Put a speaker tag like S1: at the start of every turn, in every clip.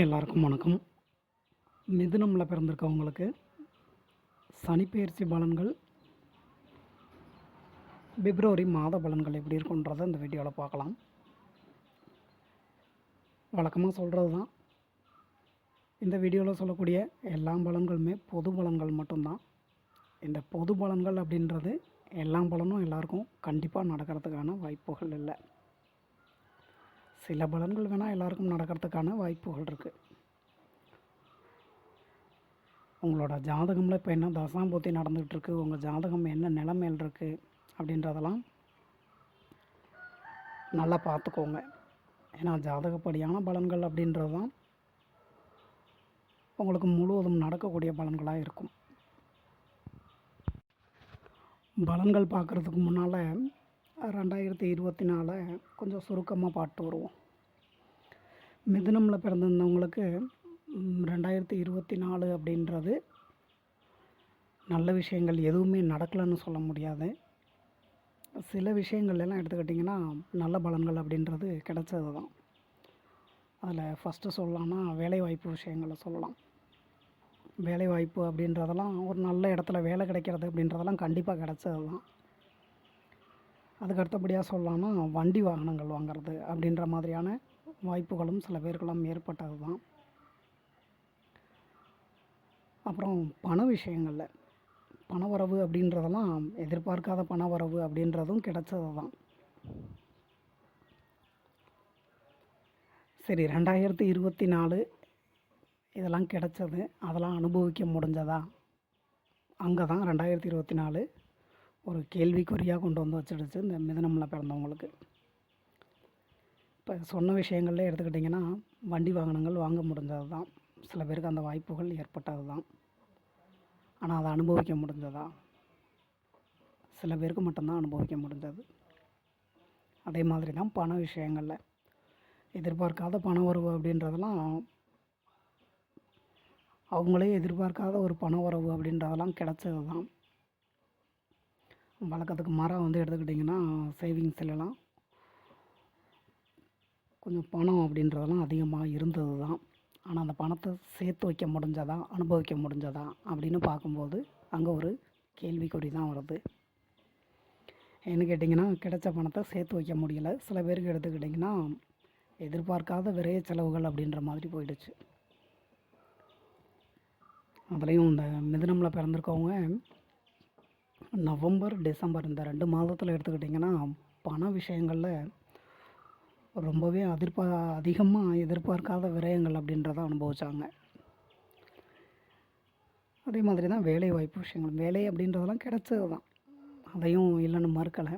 S1: எல்லாருக்கும் வணக்கம். மிதுனமில் பிறந்திருக்கவங்களுக்கு சனிப்பெயர்ச்சி பலன்கள் பிப்ரவரி மாத பலன்கள் எப்படி இருக்குன்றதை இந்த வீடியோவில் பார்க்கலாம். வழக்கமாக சொல்கிறது தான் இந்த வீடியோவில் சொல்லக்கூடிய எல்லா பலன்களுமே பொது பலன்கள் மட்டும்தான். இந்த பொது பலன்கள் அப்படின்றது எல்லா பலனும் எல்லாருக்கும் கண்டிப்பாக நடக்கிறதுக்கான வாய்ப்புகள் இல்லை. சில பலன்கள் வேணால் எல்லாருக்கும் நடக்கிறதுக்கான வாய்ப்புகள் இருக்குது உங்களோட ஜாதகமில் இப்போ என்ன தசாம்பூர்த்தி நடந்துகிட்ருக்கு உங்கள் ஜாதகம் என்ன நிலைமையில் இருக்குது அப்படின்றதெல்லாம் நல்லா பார்த்துக்கோங்க. ஏன்னா ஜாதகப்படியான பலன்கள் அப்படின்றது தான் உங்களுக்கு முழுவதும் நடக்கக்கூடிய பலன்களாக இருக்கும். பலன்கள் பார்க்குறதுக்கு முன்னால் ரெண்டாயிரத்தி இருபத்தி நாலை கொஞ்சம் சுருக்கமாக பாட்டு வருவோம். மிதுனமில் பிறந்திருந்தவங்களுக்கு ரெண்டாயிரத்தி இருபத்தி நாலு அப்படின்றது நல்ல விஷயங்கள் எதுவுமே நடக்கலைன்னு சொல்ல முடியாது. சில விஷயங்கள் எல்லாம் எடுத்துக்கிட்டிங்கன்னா நல்ல பலன்கள் அப்படின்றது கிடைச்சது தான். அதில் ஃபஸ்ட்டு சொல்லலாம்னா வேலைவாய்ப்பு விஷயங்களை சொல்லலாம். வேலைவாய்ப்பு அப்படின்றதெல்லாம் ஒரு நல்ல இடத்துல வேலை கிடைக்கிறது அப்படின்றதெல்லாம் கண்டிப்பாக கிடைச்சது தான். அதுக்கு அடுத்தபடியாக சொல்லலாம்னா வண்டி வாகனங்கள் வாங்குறது அப்படின்ற மாதிரியான வாய்ப்புகளும் சில பேருக்கெல்லாம் ஏற்பட்டது தான். அப்புறம் பண விஷயங்களில் பணவரவு அப்படின்றதெல்லாம் எதிர்பார்க்காத பணவரவு அப்படின்றதும் கிடைச்சது தான். சரி ரெண்டாயிரத்தி இருபத்தி நாலு இதெல்லாம் கிடச்சது. அதெல்லாம் அனுபவிக்க முடிஞ்சதா? அங்கே தான் ரெண்டாயிரத்தி இருபத்தி நாலு ஒரு கேள்விக்குறியாக கொண்டு வந்து வச்சிடுச்சு இந்த மிதனமில் பிறந்தவங்களுக்கு. இப்போ சொன்ன விஷயங்கள்ல எடுத்துக்கிட்டிங்கன்னா வண்டி வாகனங்கள் வாங்க முடிஞ்சது தான் சில பேருக்கு அந்த வாய்ப்புகள் ஏற்பட்டது தான் ஆனால் அதை அனுபவிக்க முடிஞ்சதா? சில பேருக்கு மட்டும்தான் அனுபவிக்க முடிஞ்சது. அதே மாதிரி தான் பண விஷயங்களில். எதிர்பார்க்காத பண உறவு அப்படின்றதெல்லாம் அவங்களே எதிர்பார்க்காத ஒரு பண உறவு அப்படின்றதெல்லாம் கிடச்சது தான் வழக்கத்துக்கு மரம் வந்து எடுத்துக்கிட்டிங்கன்னா சேவிங்ஸ்லாம் கொஞ்சம் பணம் அப்படின்றதெல்லாம் அதிகமாக இருந்தது தான். ஆனால் அந்த பணத்தை சேர்த்து வைக்க முடிஞ்சதா அனுபவிக்க முடிஞ்சதா அப்படின்னு பார்க்கும்போது அங்கே ஒரு கேள்விக்குறி தான் வருது. ஏன்னு கேட்டிங்கன்னா கிடைச்ச பணத்தை சேர்த்து வைக்க முடியல. சில பேருக்கு எடுத்துக்கிட்டிங்கன்னா எதிர்பார்க்காத விரைய செலவுகள் அப்படின்ற மாதிரி போயிடுச்சு. அதுலேயும் இந்த மிதனமில் பிறந்திருக்கவங்க நவம்பர் டிசம்பர் இந்த ரெண்டு மாதத்தில் எடுத்துக்கிட்டிங்கன்னா பண விஷயங்களில் ரொம்பவே அதிர்பா அதிகமாக எதிர்பார்க்காத விரயங்கள் அப்படின்றத அனுபவிச்சாங்க. அதே மாதிரி தான் வேலை வாய்ப்பு விஷயங்கள் வேலை அப்படின்றதெல்லாம் கிடச்சது தான். அதையும் இல்லைன்னு மறுக்கலை.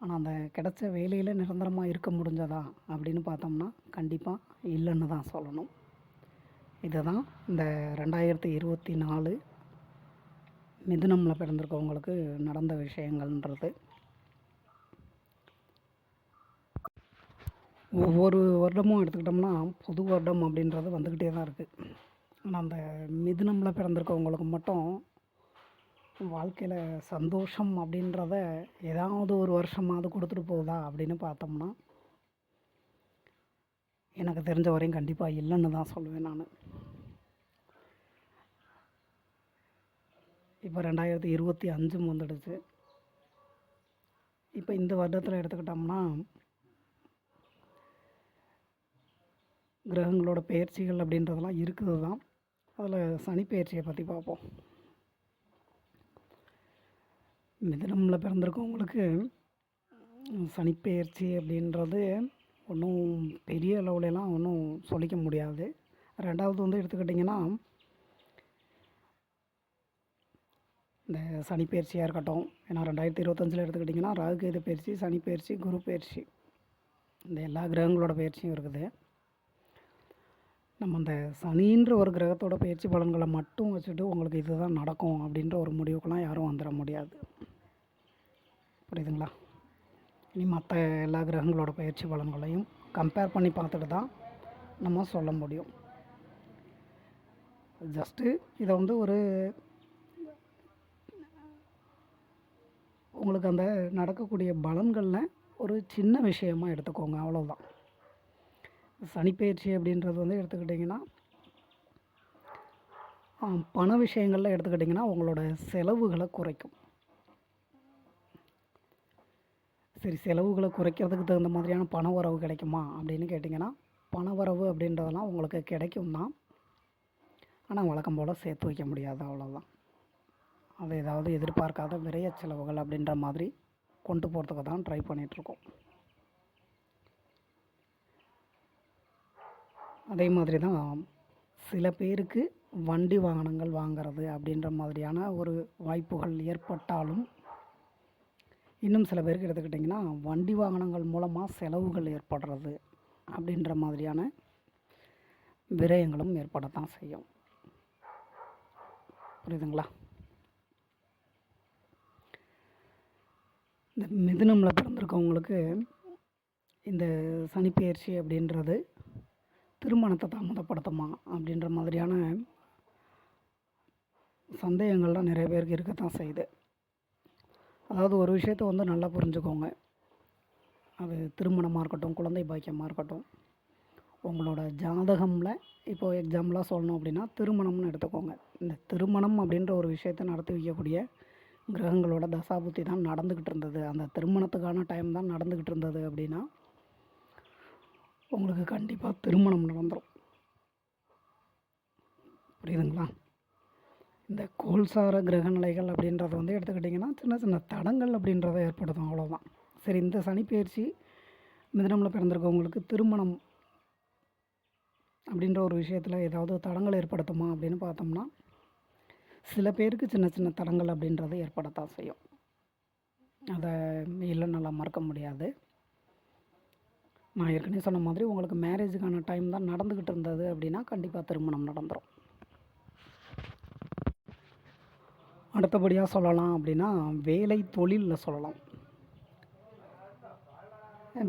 S1: ஆனால் அந்த கிடைச்ச வேலையில் நிரந்தரமாக இருக்க முடிஞ்சதா அப்படின்னு பார்த்தோம்னா கண்டிப்பாக இல்லைன்னு தான் சொல்லணும். இதுதான் இந்த ரெண்டாயிரத்தி இருபத்தி நாலு மிதுனமில் பிறந்திருக்கவங்களுக்கு நடந்த விஷயங்கள்ன்றது. ஒவ்வொரு வருடமும் எடுத்துக்கிட்டோம்னா புது வருடம் அப்படின்றது வந்துக்கிட்டே தான் இருக்குது ஆனால் அந்த மிதுனமில் பிறந்திருக்கவங்களுக்கு மட்டும் வாழ்க்கையில் சந்தோஷம் அப்படின்றத ஏதாவது ஒரு வருஷமாவது கொடுத்துட்டு போகுதா அப்படின்னு பார்த்தோம்னா எனக்கு தெரிஞ்ச வரையும் கண்டிப்பாக இல்லைன்னு தான் சொல்லுவேன் நான். இப்போ ரெண்டாயிரத்தி இருபத்தி அஞ்சு வந்துடுச்சு. இப்போ இந்த வருடத்தில் எடுத்துக்கிட்டோம்னா கிரகங்களோட பயிற்சிகள் அப்படின்றதெல்லாம் இருக்குது தான். அதில் சனி பயிற்சியை பற்றி பார்ப்போம். மிதனமில் பிறந்திருக்கவங்களுக்கு சனிப்பெயர்ச்சி அப்படின்றது ஒன்றும் பெரிய அளவுலலாம் ஒன்றும் சொல்லிக்க முடியாது. ரெண்டாவது வந்து எடுத்துக்கிட்டிங்கன்னா இந்த சனிப்பெயர்ச்சியாக இருக்கட்டும். ஏன்னா ரெண்டாயிரத்தி இருபத்தஞ்சில் எடுத்துக்கிட்டிங்கன்னா ராகுகேது பயிற்சி சனிப்பெயர்ச்சி பயிற்சி குரு பயிற்சி. இந்த எல்லா கிரகங்களோட பயிற்சியும் இருக்குது. நம்ம அந்த சனின்ற ஒரு கிரகத்தோட பயிற்சி பலன்களை மட்டும் வச்சுட்டு உங்களுக்கு இதுதான் நடக்கும் அப்படின்ற ஒரு முடிவுக்கெல்லாம் யாரும் வந்துட முடியாது. புரியுதுங்களா? இனி மற்ற எல்லா கிரகங்களோட பயிற்சி பலன்களையும் கம்பேர் பண்ணி பார்த்துட்டு தான் நம்ம சொல்ல முடியும். ஜஸ்ட்டு இதை வந்து ஒரு உங்களுக்கு அந்த நடக்கக்கூடிய பலன்களில் ஒரு சின்ன விஷயமாக எடுத்துக்கோங்க அவ்வளோதான் சனிப்பெயர்ச்சி அப்படின்றது வந்து எடுத்துக்கிட்டிங்கன்னா பண விஷயங்களில் எடுத்துக்கிட்டிங்கன்னா உங்களோட செலவுகளை குறைக்கும். சரி செலவுகளை குறைக்கிறதுக்கு தகுந்த மாதிரியான பண வரவு கிடைக்குமா அப்படின்னு கேட்டிங்கன்னா பண வரவு அப்படின்றதெல்லாம் உங்களுக்கு கிடைக்கும் தான். ஆனால் வழக்கம் போல் சேர்த்து வைக்க முடியாது அவ்வளோதான் அது ஏதாவது எதிர்பார்க்காத விரைய செலவுகள் அப்படின்ற மாதிரி கொண்டு போகிறதுக்கு தான் ட்ரை பண்ணிகிட்ருக்கோம் அதே மாதிரி தான் சில பேருக்கு வண்டி வாகனங்கள் வாங்குறது அப்படின்ற மாதிரியான ஒரு வாய்ப்புகள் ஏற்பட்டாலும் இன்னும் சில பேருக்கு எடுத்துக்கிட்டிங்கன்னா வண்டி வாகனங்கள் மூலமாக செலவுகள் ஏற்படுறது அப்படின்ற மாதிரியான விரயங்களும் ஏற்படத்தான் செய்யும். புரியுதுங்களா? இந்த மிதுனமில் பிறந்திருக்கவங்களுக்கு இந்த சனிப்பெயர்ச்சி அப்படின்றது திருமணத்தை தாமதப்படுத்துமா அப்படின்ற மாதிரியான சந்தேகங்கள்லாம் நிறைய பேருக்கு இருக்கத்தான் செய்யுது. அதாவது ஒரு விஷயத்த வந்து நல்லா புரிஞ்சுக்கோங்க. அது திருமணமாக இருக்கட்டும் குழந்தை பாக்கியமாக இருக்கட்டும் உங்களோட ஜாதகமில் இப்போது எக்ஸாம்பிளாக சொல்லணும் அப்படின்னா திருமணம்னு எடுத்துக்கோங்க. இந்த திருமணம் அப்படின்ற ஒரு விஷயத்தை நடத்தி வைக்கக்கூடிய கிரகங்களோட தசாபுத்தி தான் நடந்துக்கிட்டு இருந்தது. அந்த திருமணத்துக்கான டைம் தான் நடந்துக்கிட்டு இருந்தது அப்படின்னா உங்களுக்கு கண்டிப்பாக திருமணம் நடந்துடும் புரியுதுங்களா? இந்த கோல்சார கிரகநிலைகள் அப்படின்றத வந்து எடுத்துக்கிட்டிங்கன்னா சின்ன சின்ன தடங்கள் அப்படின்றத ஏற்படுத்தும் அவ்வளோதான் சரி இந்த சனிப்பெயர்ச்சி மிதனமில் பிறந்திருக்கவங்களுக்கு திருமணம் அப்படின்ற ஒரு விஷயத்தில் ஏதாவது தடங்கள் ஏற்படுத்துமா அப்படின்னு பார்த்தோம்னா சில பேருக்கு சின்ன சின்ன தடங்கள் அப்படின்றது ஏற்படத்தான் செய்யும். அதை இல்லை நல்லா மறக்க முடியாது. நான் ஏற்கனவே சொன்ன மாதிரி உங்களுக்கு மேரேஜுக்கான டைம் தான் நடந்துக்கிட்டு இருந்தது அப்படின்னா கண்டிப்பாக திருமணம் நடந்துடும் அடுத்தபடியாக சொல்லலாம் அப்படின்னா வேலை தொழிலில் சொல்லலாம்.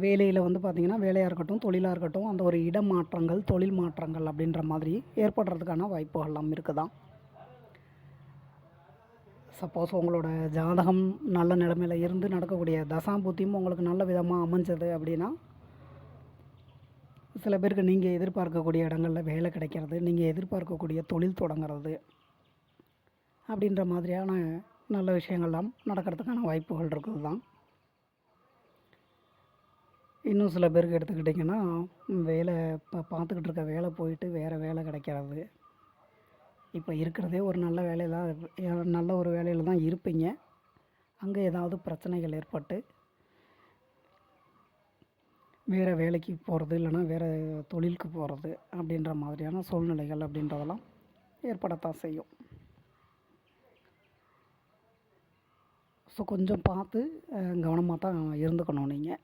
S1: வேலையில் வந்து பார்த்திங்கன்னா வேலையாக இருக்கட்டும் தொழிலாக இருக்கட்டும் அந்த ஒரு இடமாற்றங்கள் தொழில் மாற்றங்கள் அப்படின்ற மாதிரி ஏற்படுறதுக்கான வாய்ப்புகள்லாம் இருக்குதான். சப்போஸ் உங்களோட ஜாதகம் நல்ல நிலமையில இருந்து நடக்கக்கூடிய தசாபுத்தியும் உங்களுக்கு நல்ல விதமாக அமைஞ்சது அப்படின்னா சில பேருக்கு நீங்கள் எதிர்பார்க்கக்கூடிய இடங்களில் வேலை கிடைக்கிறது நீங்கள் எதிர்பார்க்கக்கூடிய தொழில் தொடங்குறது அப்படின்ற மாதிரியான நல்ல விஷயங்கள்லாம் நடக்கிறதுக்கான வாய்ப்புகள் இருக்குது தான். இன்னும் சில பேருக்கு எடுத்துக்கிட்டிங்கன்னா வேலை இப்போ பார்த்துக்கிட்டு இருக்க வேலை போயிட்டு வேறு வேலை கிடைக்கிறது. இப்போ இருக்கிறதே ஒரு நல்ல வேலையில் நல்ல ஒரு வேலையில் தான் இருப்பீங்க. அங்கே ஏதாவது பிரச்சனைகள் ஏற்பட்டு வேறு வேலைக்கு போகிறது இல்லைன்னா வேறு தொழிலுக்கு போகிறது அப்படின்ற மாதிரியான சூழ்நிலைகள் அப்படின்றதெல்லாம் ஏற்படத்தான் செய்யும். ஸோ கொஞ்சம் பார்த்து கவனமாக தான் இருந்துக்கணும் நீங்கள்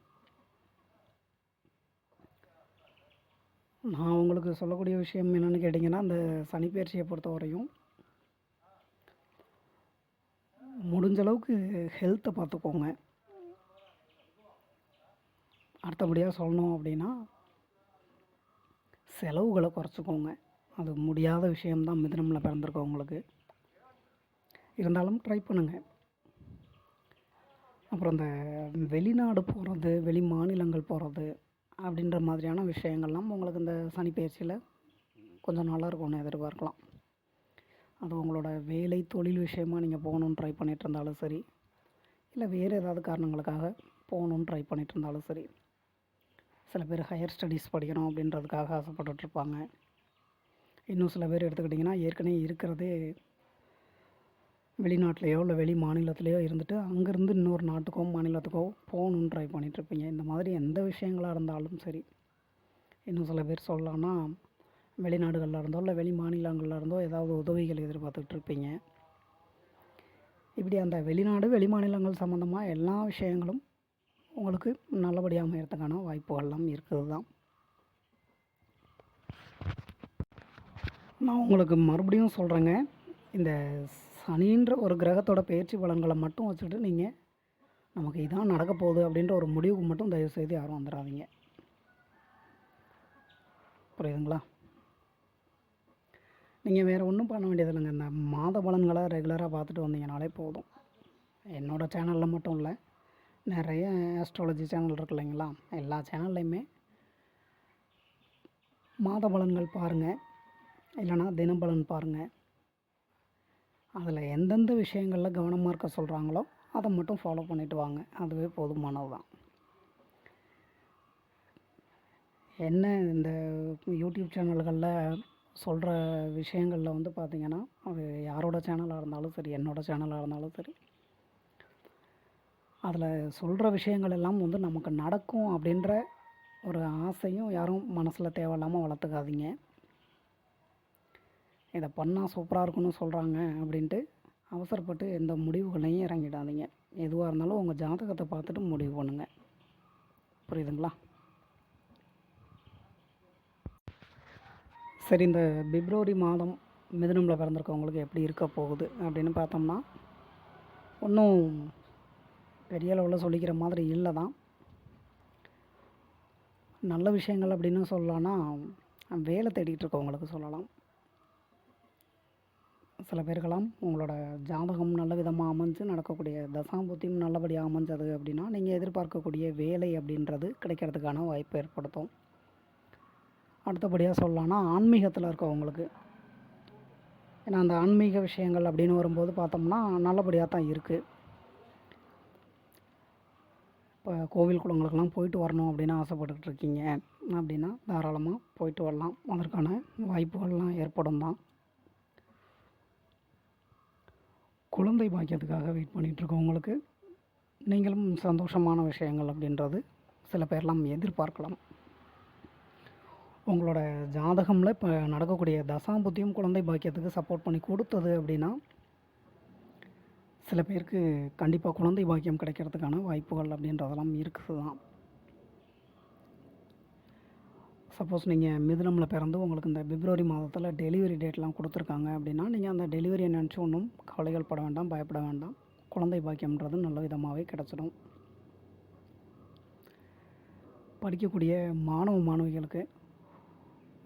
S1: நான் உங்களுக்கு சொல்லக்கூடிய விஷயம் என்னென்னு கேட்டிங்கன்னா அந்த சனிப்பெயர்ச்சியை பொறுத்த வரையும் முடிஞ்ச அளவுக்கு ஹெல்த்தை பார்த்துக்கோங்க. அடுத்தபடியாக சொல்லணும் அப்படின்னா செலவுகளை குறைச்சிக்கோங்க. அது முடியாத விஷயம்தான் மிதனமில் பிறந்திருக்கவங்களுக்கு இருந்தாலும் ட்ரை பண்ணுங்கள் அப்புறம் இந்த வெளிநாடு போகிறது வெளி மாநிலங்கள் போகிறது அப்படின்ற மாதிரியான விஷயங்கள்லாம் உங்களுக்கு இந்த சனிப்பெயர்ச்சியில் கொஞ்சம் நல்லா இருக்கும்னு எதிர்பார்க்கலாம். அது உங்களோட வேலை தொழில் விஷயமாக நீங்கள் போகணுன்னு ட்ரை பண்ணிகிட்டு இருந்தாலும் சரி இல்லை வேறு ஏதாவது காரணங்களுக்காக போகணுன்னு ட்ரை பண்ணிகிட்டு இருந்தாலும் சரி சில பேர் ஹையர் ஸ்டடீஸ் படிக்கணும் அப்படின்றதுக்காக ஆசைப்பட்டுட்ருப்பாங்க. இன்னும் சில பேர் எடுத்துக்கிட்டிங்கன்னா ஏற்கனவே இருக்கிறதே வெளிநாட்டிலையோ இல்லை வெளி மாநிலத்திலையோ இருந்துட்டு அங்கேருந்து இன்னொரு நாட்டுக்கோ மாநிலத்துக்கோ போகணுன்னு ட்ரை பண்ணிகிட்ருப்பீங்க இந்த மாதிரி எந்த விஷயங்களாக இருந்தாலும் சரி. இன்னும் சில பேர் சொல்லலாம்னா வெளிநாடுகளில் இருந்தோ இல்லை வெளி மாநிலங்களில் இருந்தோ ஏதாவது உதவிகள் எதிர்பார்த்துக்கிட்டு இருப்பீங்க இப்படி அந்த வெளிநாடு வெளி மாநிலங்கள் சம்மந்தமாக எல்லா விஷயங்களும் உங்களுக்கு நல்லபடியாக அமையறதுக்கான வாய்ப்புகள்லாம் இருக்கிறது தான் நான் உங்களுக்கு மறுபடியும் சொல்கிறேங்க இந்த சனின்ற ஒரு கிரகத்தோட பயிற்சி பலன்களை மட்டும் வச்சுட்டு நீங்கள் நமக்கு இதான் நடக்க போகுது அப்படின்ற ஒரு முடிவுக்கு மட்டும் தயவுசெய்து யாரும் வந்துடாதீங்க. புரியுதுங்களா? நீங்கள் வேறு ஒன்றும் பண்ண வேண்டியது இல்லைங்க இந்த மாத பலன்களை ரெகுலராக பார்த்துட்டு வந்தீங்கனாலே போதும். என்னோடய சேனலில் மட்டும் இல்லை. நிறைய ஆஸ்ட்ராலஜி சேனல் இருக்கு இல்லைங்களா? எல்லா சேனல்லையுமே மாத பலன்கள் பாருங்கள் இல்லைனா தினபலன் பாருங்கள் அதில் எந்தெந்த விஷயங்களில் கவனமாக இருக்க சொல்கிறாங்களோ அதை மட்டும் ஃபாலோ பண்ணிட்டு வாங்க. அதுவே போதுமானது தான் என்ன இந்த யூடியூப் சேனல்களில் சொல்கிற விஷயங்களில் வந்து பார்த்திங்கன்னா அது யாரோட சேனலாக இருந்தாலும் சரி என்னோட சேனலாக இருந்தாலும் சரி அதில் சொல்கிற விஷயங்கள் எல்லாம் வந்து நமக்கு நடக்கும் அப்படின்ற ஒரு ஆசையும் யாரும் மனசில் தேவையில்லாமல் வளர்த்துக்காதீங்க. இதை பண்ணால் சூப்பராக இருக்குன்னு சொல்கிறாங்க அப்படின்ட்டு அவசரப்பட்டு எந்த முடிவுகளையும் இறங்கிடாதீங்க. எதுவாக இருந்தாலும் உங்கள் ஜாதகத்தை பார்த்துட்டு முடிவு பண்ணுங்கள் புரியுதுங்களா? சரி இந்த பிப்ரவரி மாதம் மிதுனமில் பிறந்திருக்கவங்களுக்கு எப்படி இருக்க போகுது அப்படின்னு பார்த்தோம்னா ஒன்றும் பெரிய அளவில் சொல்லிக்கிற மாதிரி இல்லை தான் நல்ல விஷயங்கள் அப்படின்னு சொல்லலாம்னா வேலை தேடிட்டு இருக்கவங்களுக்கு சொல்லலாம். சில பேருக்கெல்லாம் உங்களோட ஜாதகம் நல்ல விதமாக அமைஞ்சு நடக்கக்கூடிய தசாபுத்தியும் நல்லபடியாக அமைஞ்சது அப்படின்னா நீங்கள் எதிர்பார்க்கக்கூடிய வேலை அப்படின்றது கிடைக்கிறதுக்கான வாய்ப்பு ஏற்படுத்தும். அடுத்தபடியாக சொல்லலாம்னா ஆன்மீகத்தில் இருக்கவங்களுக்கு. ஏன்னா அந்த ஆன்மீக விஷயங்கள் அப்படின்னு வரும்போது பார்த்தோம்னா நல்லபடியாக தான் இருக்குது இப்போ கோவில் குளங்களுக்கெல்லாம் போயிட்டு வரணும் அப்படின்னு ஆசைப்பட்டுக்கிட்டு இருக்கீங்க அப்படின்னா தாராளமாக போயிட்டு வரலாம். அதற்கான வாய்ப்புகள்லாம் ஏற்படும் தான். குழந்தை பாக்கியத்துக்காக வெயிட் பண்ணிகிட்ருக்கவங்களுக்கு நீங்களும் சந்தோஷமான விஷயங்கள் அப்படின்றது சில பேர்லாம் எதிர்பார்க்கலாம். உங்களோட ஜாதகமில் இப்போ நடக்கக்கூடிய தசாம்புத்தியும் குழந்தை பாக்கியத்துக்கு சப்போர்ட் பண்ணி கொடுத்தது அப்படின்னா சில பேருக்கு கண்டிப்பாக குழந்தை பாக்கியம் கிடைக்கிறதுக்கான வாய்ப்புகள் அப்படின்றதெல்லாம் இருக்குது தான் சப்போஸ் நீங்கள் மிதுனமில் பிறந்து உங்களுக்கு இந்த பிப்ரவரி மாதத்தில் டெலிவரி டேட்லாம் கொடுத்துருக்காங்க அப்படின்னா நீங்கள் அந்த டெலிவரியை நினச்சி ஒன்றும் கவலைகள் பட வேண்டாம் பயப்பட வேண்டாம். குழந்தை பாக்கியம்ன்றது நல்ல விதமாகவே கிடச்சிடும். படிக்கக்கூடிய மாணவ மாணவிகளுக்கு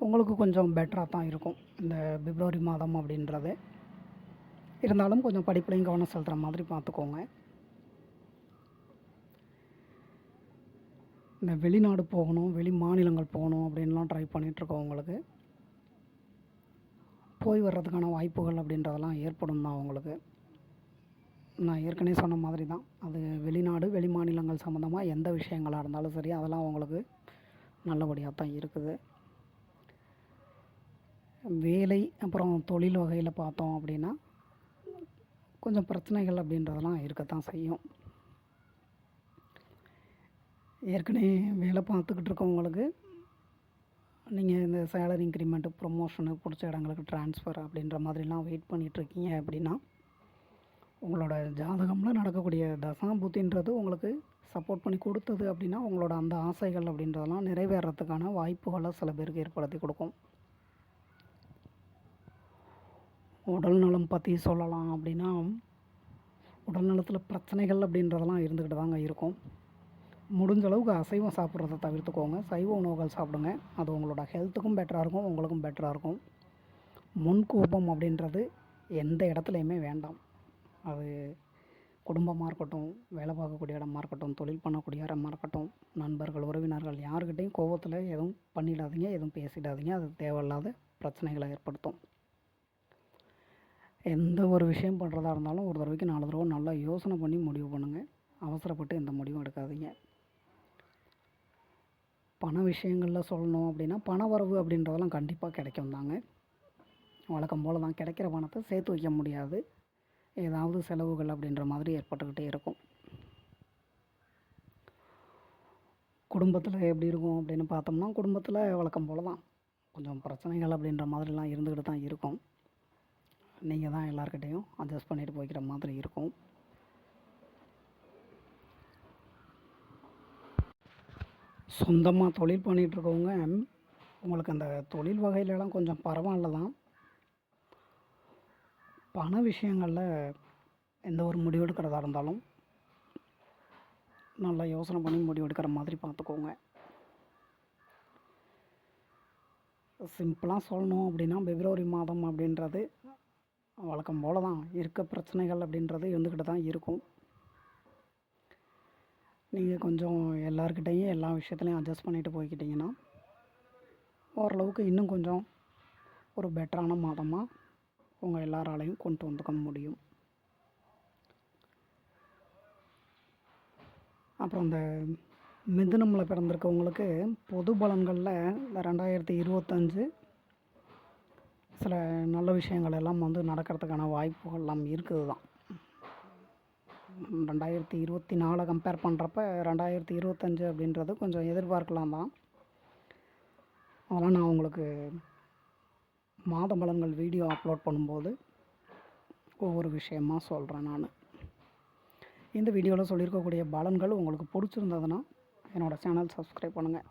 S1: உங்களுக்கு கொஞ்சம் பெட்டராக தான் இருக்கும் இந்த பிப்ரவரி மாதம் அப்படின்றது. இருந்தாலும் கொஞ்சம் படிப்புலையும் கவனம் செலுத்துகிற மாதிரி பார்த்துக்கோங்க. இந்த வெளிநாடு போகணும் வெளி மாநிலங்கள் போகணும் அப்படின்லாம் ட்ரை பண்ணிகிட்ருக்கோம் உங்களுக்கு. போய் வர்றதுக்கான வாய்ப்புகள் அப்படின்றதெல்லாம் ஏற்படும் தான் அவங்களுக்கு நான் ஏற்கனவே சொன்ன மாதிரி தான். அது வெளிநாடு வெளி மாநிலங்கள் சம்மந்தமாக எந்த விஷயங்களாக இருந்தாலும் சரி அதெல்லாம் அவங்களுக்கு நல்லபடியாக தான் இருக்குது. வேலை அப்புறம் தொழில் வகையில் பார்த்தோம் அப்படின்னா கொஞ்சம் பிரச்சனைகள் அப்படின்றதெல்லாம் இருக்கத்தான் செய்யும். ஏற்கனவே வேலை பார்த்துக்கிட்டு இருக்கவங்களுக்கு நீங்கள் இந்த சேலரி இன்க்ரிமெண்ட்டு ப்ரொமோஷனு பிடிச்ச இடங்களுக்கு ட்ரான்ஸ்ஃபர் அப்படின்ற மாதிரிலாம் வெயிட் பண்ணிகிட்ருக்கீங்க அப்படின்னா உங்களோட ஜாதகமில் நடக்கக்கூடிய தசாபூத்தின்றது உங்களுக்கு சப்போர்ட் பண்ணி கொடுத்தது அப்படின்னா உங்களோட அந்த ஆசைகள் அப்படின்றதெல்லாம் நிறைவேறத்துக்கான வாய்ப்புகளை சில பேருக்கு ஏற்படுத்தி கொடுக்கும். உடல் நலம் பற்றி சொல்லலாம் அப்படின்னா உடல் நலத்தில் பிரச்சனைகள் அப்படின்றதெல்லாம் இருந்துக்கிட்டு தாங்க இருக்கும். முடிஞ்ச அளவுக்கு அசைவம் சாப்பிட்றத தவிர்த்துக்கோங்க. சைவ உணவுகள் சாப்பிடுங்க. அது உங்களோட ஹெல்த்துக்கும் பெட்டராக இருக்கும் உங்களுக்கும் பெட்டராக இருக்கும். முன்கோபம் அப்படின்றது எந்த இடத்துலையுமே வேண்டாம். அது குடும்பமாக இருக்கட்டும் வேலை பார்க்கக்கூடிய இடமா இருக்கட்டும் தொழில் பண்ணக்கூடிய இடமா இருக்கட்டும் நண்பர்கள் உறவினர்கள் யாருக்கிட்டையும் கோபத்தில் எதுவும் பண்ணிடாதீங்க எதுவும் பேசிடாதீங்க. அது தேவையில்லாத பிரச்சனைகளை ஏற்படுத்தும். எந்த ஒரு விஷயம் பண்ணுறதா இருந்தாலும் ஒரு தடவைக்கு நாலு தடவை நல்லா யோசனை பண்ணி முடிவு பண்ணுங்கள் அவசரப்பட்டு எந்த முடிவும் எடுக்காதீங்க. பண விஷயங்களில் சொல்லணும் அப்படின்னா பண வரவு அப்படின்றதெல்லாம் கண்டிப்பாக கிடைக்கும் தாங்க. வழக்கம் போல் தான் கிடைக்கிற பணத்தை சேர்த்து வைக்க முடியாது. ஏதாவது செலவுகள் அப்படின்ற மாதிரி ஏற்பட்டுக்கிட்டே இருக்கும். குடும்பத்தில் எப்படி இருக்கும் அப்படின்னு பார்த்தோம்னா குடும்பத்தில் வழக்கம் போல் தான். கொஞ்சம் பிரச்சனைகள் அப்படின்ற மாதிரிலாம் இருந்துக்கிட்டு தான் இருக்கும். நீங்கள் தான் எல்லாருக்கிட்டேயும் அட்ஜஸ்ட் பண்ணிட்டு போய்க்கிற மாதிரி இருக்கும். சொந்தமாக தொழில் பண்ணிகிட்ருக்கவங்க உங்களுக்கு அந்த தொழில் வகையிலலாம் கொஞ்சம் பரவாயில்ல தான். பண விஷயங்களில் எந்த ஒரு முடிவு எடுக்கிறதா இருந்தாலும் நல்லா யோசனை பண்ணி முடிவு எடுக்கிற மாதிரி பார்த்துக்கோங்க. சிம்பிளாக சொல்லணும் அப்படின்னா பிப்ரவரி மாதம் அப்படின்றது வழக்கம் போல் தான் இருக்க பிரச்சனைகள் அப்படின்றது இருந்துக்கிட்டு தான் இருக்கும். நீங்கள் கொஞ்சம் எல்லாருக்கிட்டேயும் எல்லா விஷயத்துலையும் அட்ஜஸ்ட் பண்ணிட்டு போய்கிட்டிங்கன்னா ஓரளவுக்கு இன்னும் கொஞ்சம் ஒரு பெட்டரான மாதமாக உங்கள் எல்லாராலையும் கொண்டு வந்துக்க முடியும். அப்புறம் இந்த மிதுனமில் பிறந்திருக்கவங்களுக்கு பொது பலன்களில் இந்த ரெண்டாயிரத்தி இருபத்தஞ்சு சில நல்ல விஷயங்கள் எல்லாம் வந்து நடக்கிறதுக்கான வாய்ப்புகள்லாம் இருக்குது தான். ரெண்டாயிரத்தி இருபத்தி நாலை கம்பேர் பண்ணுறப்ப ரெண்டாயிரத்தி இருபத்தஞ்சு அப்படின்றது கொஞ்சம் எதிர்பார்க்கலாம் தான். அதெல்லாம் நான் உங்களுக்கு மாத பலன்கள் வீடியோ அப்லோட் பண்ணும்போது ஒவ்வொரு விஷயமாக சொல்கிறேன் நான். இந்த வீடியோவில் சொல்லியிருக்கக்கூடிய பலன்கள் உங்களுக்கு பிடிச்சிருந்ததுன்னா என்னோடய சேனல் சப்ஸ்கிரைப் பண்ணுங்கள்